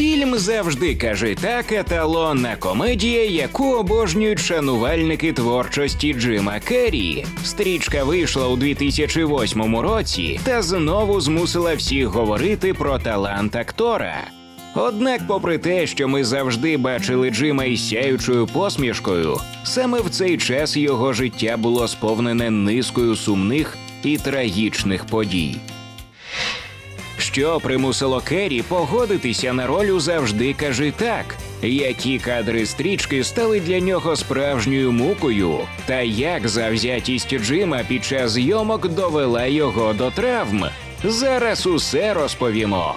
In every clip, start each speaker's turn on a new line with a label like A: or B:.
A: Фільм завжди каже так, еталонна комедія, яку обожнюють шанувальники творчості Джима Керрі. Стрічка вийшла у 2008 році та знову змусила всіх говорити про талант актора. Однак, попри те, що ми завжди бачили Джима із сяючою посмішкою, саме в цей час його життя було сповнене низкою сумних і трагічних подій. Що примусило Керрі погодитися на роль завжди кажи так. Які кадри стрічки стали для нього справжньою мукою, та як завзятість Джима під час зйомок довела його до травм? Зараз усе розповімо.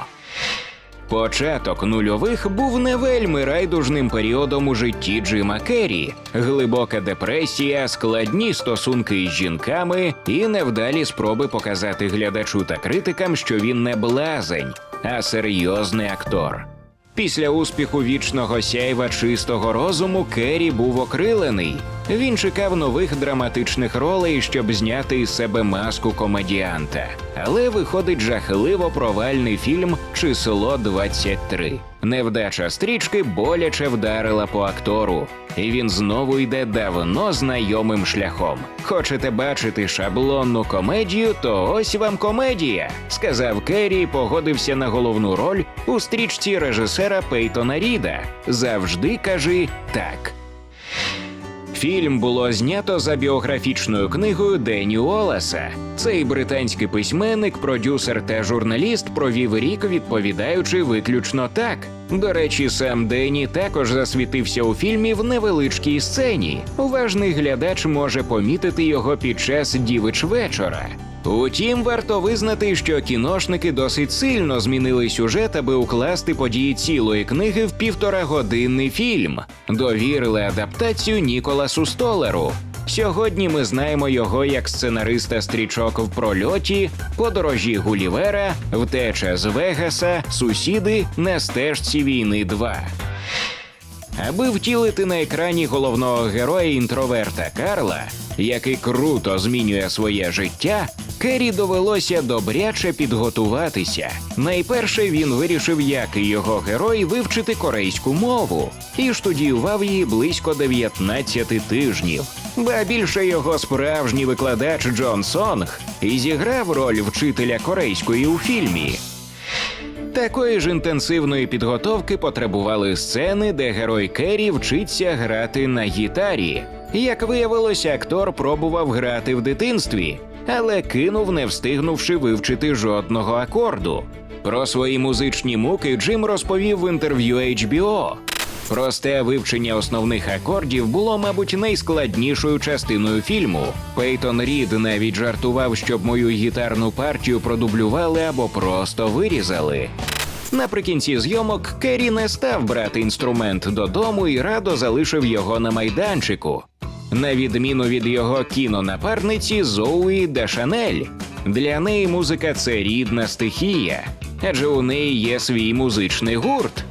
A: Початок нульових був не вельми райдужним періодом у житті Джима Керрі. Глибока депресія, складні стосунки із жінками і невдалі спроби показати глядачу та критикам, що він не блазень, а серйозний актор. Після успіху вічного сяйва чистого розуму Керрі був окрилений. Він чекав нових драматичних ролей, щоб зняти із себе маску комедіанта. Але виходить жахливо провальний фільм Число 23». Невдача стрічки боляче вдарила по актору, і він знову йде давно знайомим шляхом. Хочете бачити шаблонну комедію, то ось вам комедія, сказав Керрі, і погодився на головну роль у стрічці режисера Пейтона Ріда. Завжди кажи так. Фільм було знято за біографічною книгою Дені Уоллеса. Цей британський письменник, продюсер та журналіст провів рік, відповідаючи виключно так. До речі, сам Дені також засвітився у фільмі в невеличкій сцені. Уважний глядач може помітити його під час дівич вечора. Утім, варто визнати, що кіношники досить сильно змінили сюжет, аби укласти події цілої книги в півторагодинний фільм. Довірили адаптацію Ніколасу Столеру. Сьогодні ми знаємо його як сценариста стрічок в прольоті, подорожі Гулівера, втеча з Вегаса, сусіди на стежці війни 2. Аби втілити на екрані головного героя інтроверта Карла, який круто змінює своє життя, Керрі довелося добряче підготуватися. Найперше він вирішив, як і його герой вивчити корейську мову, і штудіював її близько 19 тижнів. Ба більше його справжній викладач Джон Сонг і зіграв роль вчителя корейської у фільмі. Такої ж інтенсивної підготовки потребували сцени, де герой Керрі вчиться грати на гітарі. Як виявилося, актор пробував грати в дитинстві, але кинув, не встигнувши вивчити жодного акорду. Про свої музичні муки Джим розповів в інтерв'ю HBO. Просте вивчення основних акордів було, мабуть, найскладнішою частиною фільму. Пейтон Рід навіть жартував, щоб мою гітарну партію продублювали або просто вирізали. Наприкінці зйомок Керрі не став брати інструмент додому і радо залишив його на майданчику. На відміну від його кінонапарниці Зоуї де Шанель. Для неї музика це рідна стихія, адже у неї є свій музичний гурт.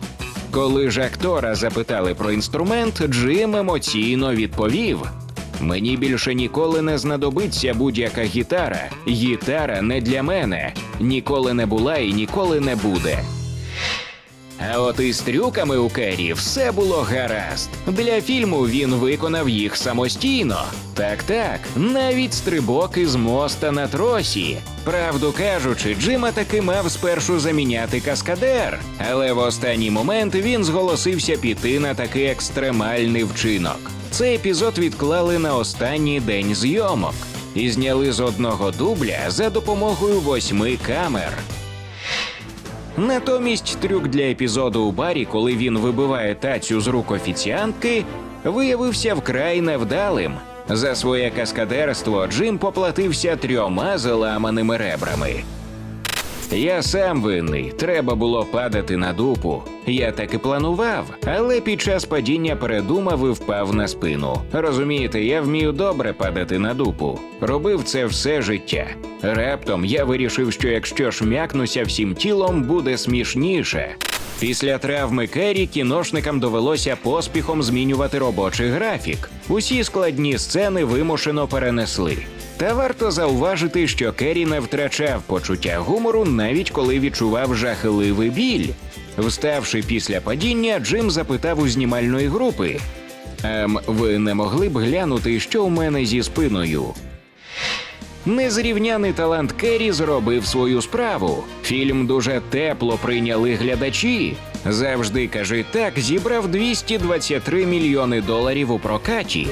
A: Коли ж актора запитали про інструмент, Джим емоційно відповів: Мені більше ніколи не знадобиться будь-яка гітара. Гітара не для мене. Ніколи не була і ніколи не буде. А от із трюками у Керрі все було гаразд. Для фільму він виконав їх самостійно. Так, так, навіть стрибок із моста на тросі. Правду кажучи, Джима таки мав спершу заміняти каскадер, але в останній момент він зголосився піти на такий екстремальний вчинок. Цей епізод відклали на останній день зйомок і зняли з одного дубля за допомогою восьми камер. Натомість трюк для епізоду у барі, коли він вибиває тацю з рук офіціантки, виявився вкрай невдалим. За своє каскадерство Джим поплатився трьома заламаними ребрами. Я сам винний, треба було падати на дупу. Я так і планував, але під час падіння передумав і впав на спину. Розумієте, я вмію добре падати на дупу. Робив це все життя. Раптом я вирішив, що якщо шмякнуся всім тілом, буде смішніше. Після травми Керрі кіношникам довелося поспіхом змінювати робочий графік. Усі складні сцени вимушено перенесли. Та варто зауважити, що Керрі не втрачав почуття гумору навіть коли відчував жахливий біль. Вставши після падіння, Джим запитав у знімальної групи: Ем, ви не могли б глянути, що у мене зі спиною? Незрівняний талант Керрі зробив свою справу. Фільм дуже тепло прийняли глядачі. Завжди кажи так, зібрав 223 мільйони доларів у прокаті,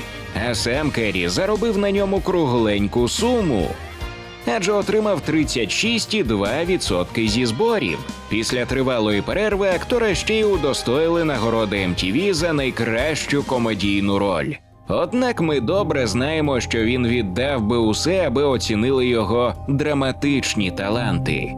A: а сам Керрі заробив на ньому кругленьку суму. Адже отримав 36,2% зі зборів. Після тривалої перерви актора ще й удостоїли нагороди MTV за найкращу комедійну роль. Однак ми добре знаємо, що він віддав би усе, аби оцінили його драматичні таланти.